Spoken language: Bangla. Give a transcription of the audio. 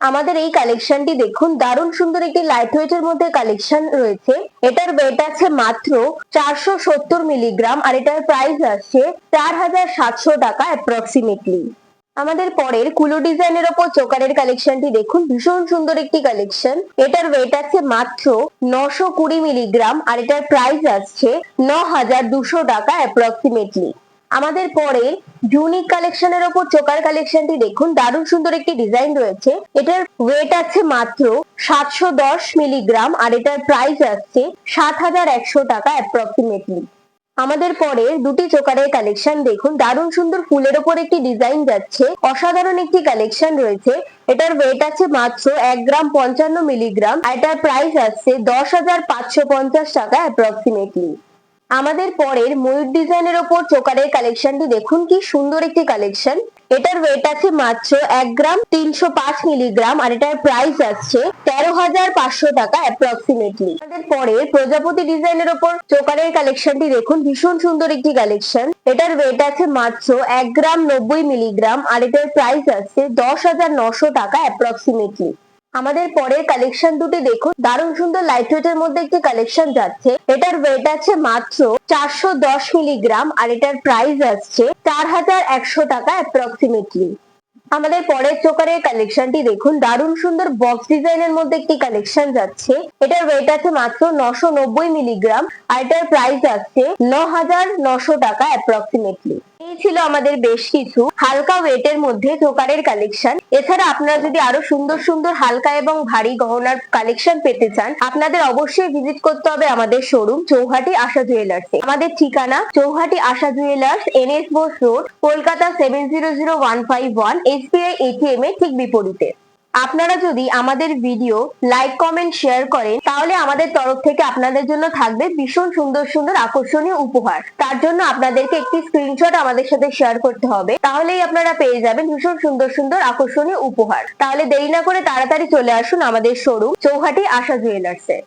আমাদের এই কালেকশনটি দেখুন, দারুণ সুন্দর একটি লাইট ওয়েটের মধ্যে কালেকশন রয়েছে। এটার ওয়েট আছে মাত্র চারশো সত্তর মিলিগ্রাম আর এটার প্রাইস আসছে চার হাজার সাতশো টাকা অ্যাপ্রক্সিমেটলি আমাদের পরের কুলো ডিজাইনের ওপর চোকারের কালেকশনটি দেখুন, ভীষণ সুন্দর একটি কালেকশন এটার ওয়েট আছে মাত্র নশো কুড়ি মিলিগ্রাম আর এটার প্রাইস আসছে ন হাজার দুশো টাকা অ্যাপ্রক্সিমেটলি আমাদের পরে ইউনিক কালেকশনের ওপর চোকার কালেকশনটি দেখুন, দারুণ সুন্দর একটি ডিজাইন রয়েছে। এটার ওয়েট আছে মাত্র সাতশো দশ মিলিগ্রাম আর এটার প্রাইস আসছে সাত হাজার একশো টাকা অ্যাপ্রক্সিমেটলি আমাদের পরে দুটি চোকারের কালেকশন দেখুন, দারুণ সুন্দর ফুলের ওপর একটি ডিজাইন যাচ্ছে, অসাধারণ একটি কালেকশন রয়েছে। এটার ওয়েট আছে মাত্র এক গ্রাম পঞ্চান্ন মিলিগ্রাম আর এটার প্রাইস আসছে দশ হাজার পাঁচশো পঞ্চাশ টাকা অ্যাপ্রক্সিমেটলি আমাদের পরের ময়ূর ডিজাইনের ওপর চোকারের কালেকশনটি দেখুন, কি সুন্দর একটি কালেকশন এটার ওয়েট আছে মাত্র এক গ্রাম তিনশো পাঁচ মিলিগ্রাম আর এটার প্রাইস আসছে তেরো হাজার পাঁচশো টাকা অ্যাপ্রক্সিমেটলি আমাদের পরে প্রজাপতি ডিজাইনের ওপর চোকারের কালেকশনটি দেখুন, ভীষণ সুন্দর একটি কালেকশন এটার ওয়েট আছে মাত্র এক গ্রাম নব্বই মিলিগ্রাম আর এটার প্রাইস আসছে দশ হাজার নশো টাকা অ্যাপ্রক্সিমেটলি আমাদের পরের কালেকশন দুটি দেখুন। দারুণ সুন্দর লাইট ওয়েটের মধ্যে একটি কালেকশন যাচ্ছে। এটার ওয়েট আছে মাত্র চারশো দশ মিলিগ্রাম আর এটার প্রাইস আসছে চার হাজার একশো টাকা অ্যাপ্রক্সিমেটলি আমাদের পরের চোকারের কালেকশনটি দেখুন। দারুণ সুন্দর বক্স ডিজাইনের মধ্যে একটি কালেকশন যাচ্ছে। এটার ওয়েট আছে মাত্র নশো নব্বই মিলিগ্রাম আর এটার প্রাইস আসছে ন হাজার নশো টাকা অ্যাপ্রক্সিমেটলি এই ছিল আমাদের বেশ কিছু হালকা ওয়েটের মধ্যে জোকারের কালেকশন এছাড়া আপনারা যদি আরও সুন্দর সুন্দর হালকা এবং ভারী গহনার কালেকশন পেতে চান, আপনাদের অবশ্যই ভিজিট করতে হবে আমাদের শোরুম চৌহাটি আশা জুয়েলার্স আমাদের ঠিকানা Chouhati Asha jewellers N S Bose road Kolkata seven zero zero one five one SBI ATM এর ঠিক বিপরীতে। আপনারা যদি আমাদের ভিডিও লাইক কমেন্ট শেয়ার করেন, তাহলে আমাদের তরফ থেকে আপনাদের জন্য থাকবে ভীষণ সুন্দর সুন্দর আকর্ষণীয় উপহার। তার জন্য আপনাদেরকে একটি স্ক্রিনশট আমাদের সাথে শেয়ার করতে হবে। তাহলেই আপনারা পেয়ে যাবেন ভীষণ সুন্দর সুন্দর আকর্ষণীয় উপহার। তাহলে দেরি না করে তাড়াতাড়ি চলে আসুন আমাদের শোরুম চৌহাটি আশা জুয়েলার্সে